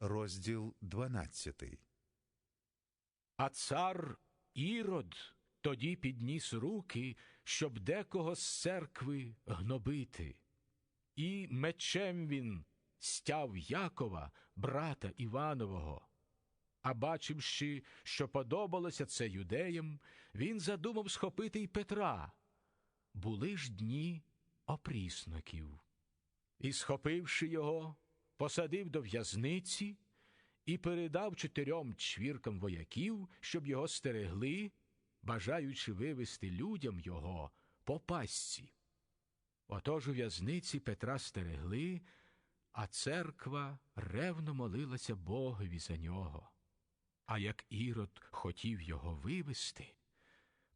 розділ 12. А цар Ірод тоді підніс руки, щоб декого з церкви гнобити. І мечем він стяв Якова, брата Іванового. А бачивши, що подобалося це юдеям, він задумав схопити й Петра. Були ж дні опрісноків. І, схопивши його, посадив до в'язниці і передав чотирьом чвіркам вояків, щоб його стерегли, бажаючи вивести людям його по пастці. Отож у в'язниці Петра стерегли, а церква ревно молилася Богові за нього. А як Ірод хотів його вивести,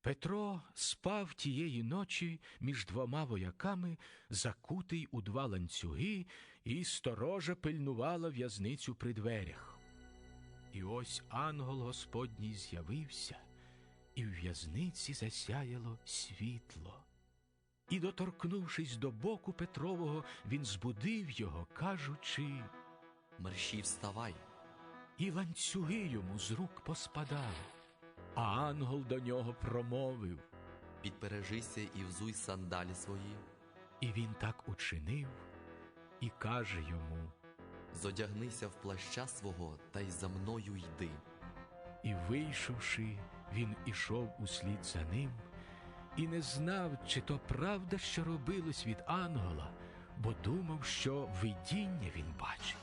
Петро спав тієї ночі між двома вояками, закутий у два ланцюги, і сторожа пильнувала в'язницю при дверях. І ось ангел Господній з'явився, і в в'язниці засяяло світло. І, доторкнувшись до боку Петрового, він збудив його, кажучи, Мерщій вставай. і ланцюги йому з рук поспадали. А ангел до нього промовив, Підпережися і взуй сандалі свої, і він так учинив, і каже йому, зодягнися в плаща свого та й за мною йди. і, вийшовши, він ішов услід за ним, і не знав, чи то правда, що робилось від ангела, бо думав, що видіння він бачить.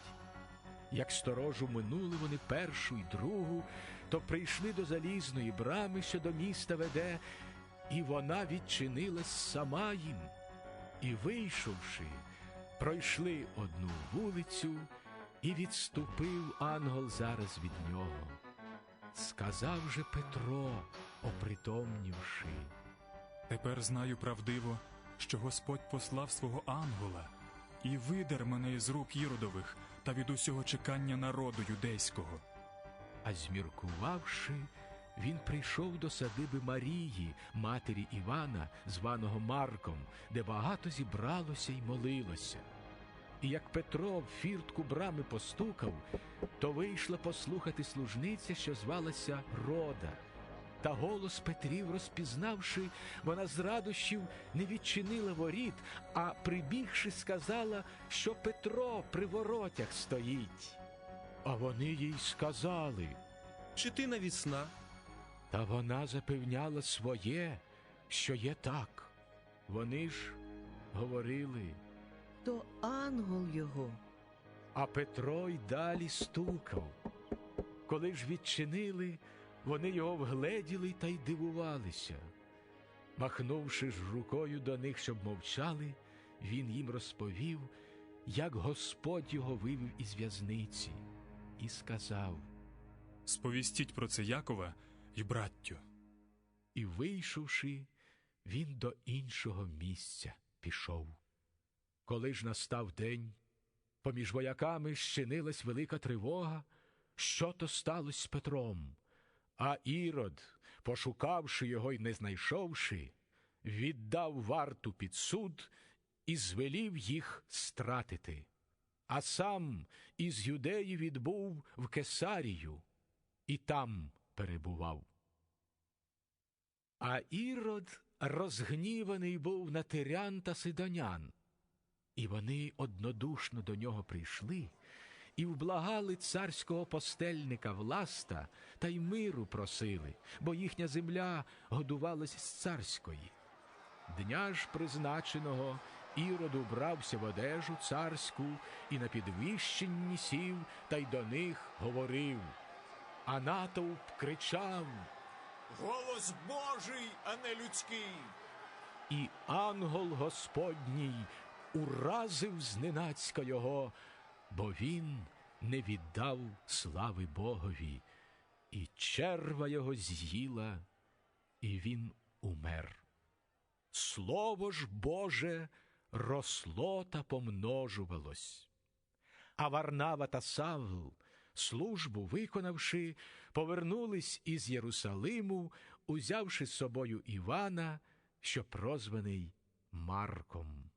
Як сторожу минули вони першу й другу, то прийшли до залізної брами, що до міста веде, і вона відчинилась сама їм. І, вийшовши, пройшли одну вулицю, і відступив ангел зараз від нього. Сказав же Петро, опритомнівши, Тепер знаю правдиво, що Господь послав свого ангела і видер мене із рук Іродових та від усього чекання народу юдейського. А зміркувавши, він прийшов до садиби Марії, матері Івана, званого Марком, де багато зібралося й молилося. І як Петро в фіртку брами постукав, то вийшла послухати служниця, що звалася Рода. Та голос Петрів, розпізнавши, вона з радощів не відчинила воріт, а прибігши, сказала, що Петро при воротях стоїть. А вони їй сказали, Чи ти навісна? та вона запевняла своє, що є так. Вони ж говорили, то ангел його. а Петро й далі стукав. Коли ж відчинили, вони його вгледіли та й дивувалися. Махнувши ж рукою до них, щоб мовчали, він їм розповів, як Господь його вивів із в'язниці, і сказав. Сповістіть про це Якова і браттю. І, вийшовши, він до іншого місця пішов. Коли ж настав день, поміж вояками щинилась велика тривога, що то сталося з Петром. А Ірод, пошукавши його й не знайшовши, віддав варту під суд і звелів їх стратити. А сам із юдеї відбув в Кесарію і там перебував. А Ірод розгніваний був на тирян та сидонян, і вони однодушно до нього прийшли і вблагали царського постельника власта та й миру просили, бо їхня земля годувалась з царської. Дня ж призначеного Ірод убрався в одежу царську і на підвищенні сів та й до них говорив. А натовп кричав. Голос Божий, а не людський. І ангел Господній уразив зненацька його, бо він не віддав слави Богові, і черва його з'їла, і він умер. Слово ж Боже росло та помножувалось. А Варнава та Савл, службу виконавши, повернулись із Єрусалиму, узявши з собою Івана, що прозваний Марком.